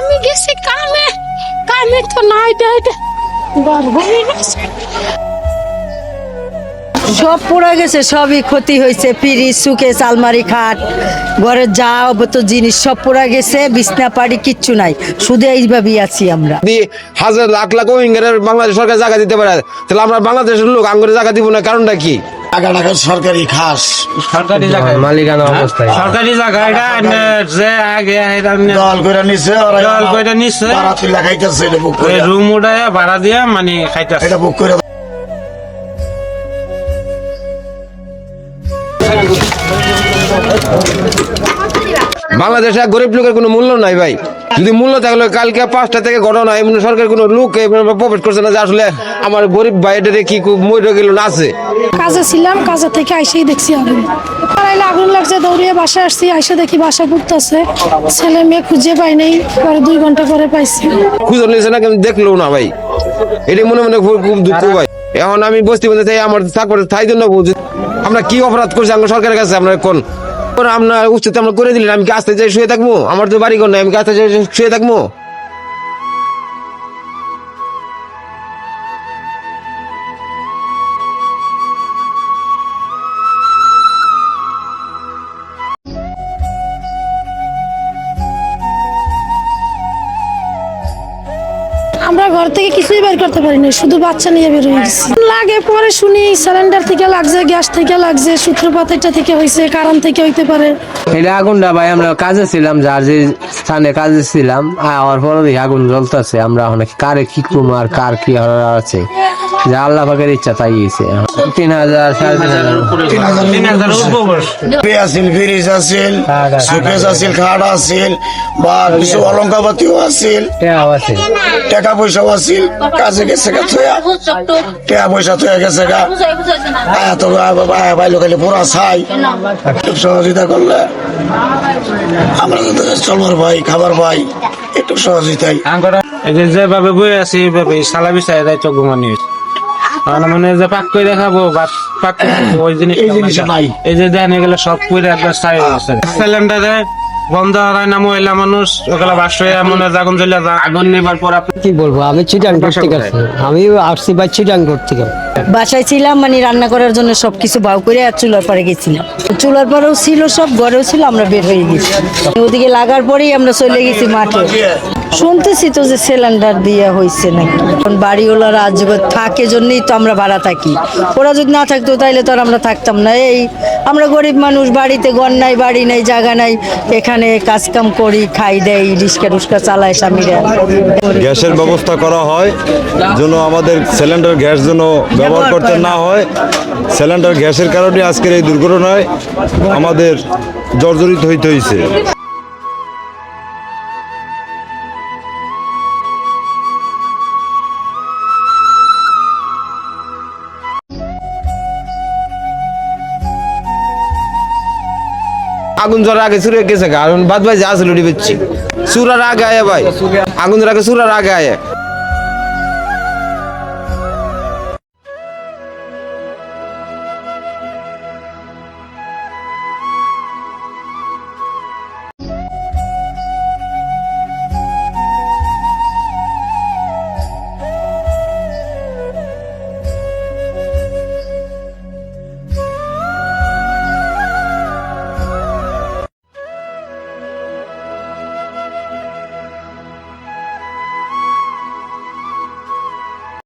আমি গেছি কামে। কামে তো নাই দেয় গর্ভই গেছে। সব পড়ে গেছে সবই ক্ষতি হয়েছে। ফ্রিজ সুকেস আলমারি খাট ঘরে যা অবত জিনিস সব পড়ে গেছে বিছনা পাড়ি কিচ্ছু নাই। শুধু এইভাবেই আছি আমরা। হাজার লাখ লাখ রোহিঙ্গার বাংলাদেশ সরকার জায়গা দিতে পারে তাহলে আমরা বাংলাদেশের লোক আঙ্গুরে জায়গা দিব না কারণটা কি? সরকারি খাস। সরকারি জায়গায়। মালিকানা অবস্থায়। সরকারি জায়গা এটা যে আগে দল করে নিছে দল কইরা নিছে। ভাড়া তুলে খাইতেছে এটা বুক করে। রুম উঠায় ভাড়া দিয়া মানে খাইতেছে। এটা বুক করে। বাংলাদেশে গরিব লোকের কোনো মূল্য নাই ভাই। যদি মূল্য থাকলে কালকে পাঁচটা থেকে ঘটনা এমনি সরকার কোনো লোক প্রবেশ করছে না যে আসলে আমার গরিব ভাইটারে কি খুব মরে গেল না আছে। কাজে ছিলাম কাজে থেকে আইসেই দেখছি আগুন পাড়াইলে আগুন লাগছে দৌড়িয়ে বাসা আসছি আইসে দেখি বাসা ঘুরতেছে। ছেলে মেয়ে খুঁজে পাই নাই পরে দুই ঘণ্টা পরে পাইছি। খুঁজে নিয়েছে না কিন্তু দেখল না ভাই। এটি মনে মনে খুব দুঃখ ভাই। এখন আমি বস্তি বলতে চাই আমার থাকবার তাই জন্য আমরা কি অপরাধ করছি আমরা সরকারের কাছে? আমরা কোন আমরা উচিত আমরা করে দিলেন, আমি গাছতে যাই শুয়ে থাকব? আমার তো বাড়ি ঘর নাই, আমি গাছতে যাই শুয়ে থাকব? আমরা ঘর থেকে কিছুই বের করতে পারি না শুধু বাচ্চা নিয়ে বের হয়ে গেছি। লাগে, পরে শুনি সিলিন্ডার থেকে লাগছে গ্যাস থেকে লাগছে, সূত্রপাত এটা থেকে হয়েছে কারণ থেকে হইতে পারে। এটা আগুনটা ভাই, আমরা কাজে ছিলাম, যার যে স্থানে কাজে ছিলাম আর পরে আগুন জ্বলতেছে, আমরা অনেক কারে কি করব, আর কার কি হওয়ার আছে? যে আল্লাহ পাকের ইচ্ছা তাই গেছে তিন হাজার সাড়ে তিন হাজার। তিন হাজার উপবস। টিভি আছিল ফ্রিজ আছিল সুকেশ আছিল খাট আছিল বা কিছু অলঙ্কাপাতিও আছিল টাকাও টাকা পয়সাও আছিল কাজে গেছে গা থয়া টাকা পয়সা থয়া গেছে গা। আয়া তো আয়া ভাই লোকালে পুরা ছাই। একটু সহযোগিতা করলে আমরা চলবার ভাই খাবার ভাই একটু সহযোগিতাই। যে যেভাবে বই আছে এইভাবে সালা বিছাই দেয় চোখ ঘুমানি আর মানে যে পাক করে দেখাবো পাক ওই জিনিস এই জিনিস নাই। এই যে দেন এগুলো সব করে একবার সিলিন্ডারে বন্ধ হয় না মহিলা মানুষ ওগুলা বাসে মনে হয় আগুন জ্বলে যায়। আগুন নেবার পর আপনি কি বলব? আমি চিটাং করতে গেছি। আমি আসছি বা চিটাং করতে গেছি। বাসায় ছিলাম মানে রান্না করার জন্য সবকিছু বাউ করে আর চুলার পরে গেছিলাম। চুলার পরেও ছিল সব ঘরেও ছিল আমরা বের হয়ে গেছি। ওদিকে লাগার পরেই আমরা চলে গেছি মাঠে। শুনতেছি তো যে সিলিন্ডার দিয়ে হয়েছে নাকি। এখন বাড়িওয়ালারা আজ থাকে জন্যই তো আমরা ভাড়া থাকি। ওরা যদি না থাকতো তাইলে তো আর আমরা থাকতাম না। এই আমরা গরিব মানুষ বাড়িতে ঘর নাই বাড়ি নাই জায়গা নাই এখানে কাজ কাম করি খাই দেই রিস্কা টুস্কা চালায় স্বামীরা। গ্যাসের ব্যবস্থা করা হয় যেন আমাদের সিলিন্ডার গ্যাস যেন ব্যবহার করতে না হয়। সিলিন্ডার গ্যাসের কারণে আজকের এই দুর্ঘটনায় আমাদের জর্জরিত হইতে হয়েছে আগুন জ্বর আগে চুরে গেছে কারণ বাদ ভাই যা আসলে বেচছি। চুরার আগে আয় ভাই। আগুন জ্বর আগে চুরার আগে আয়।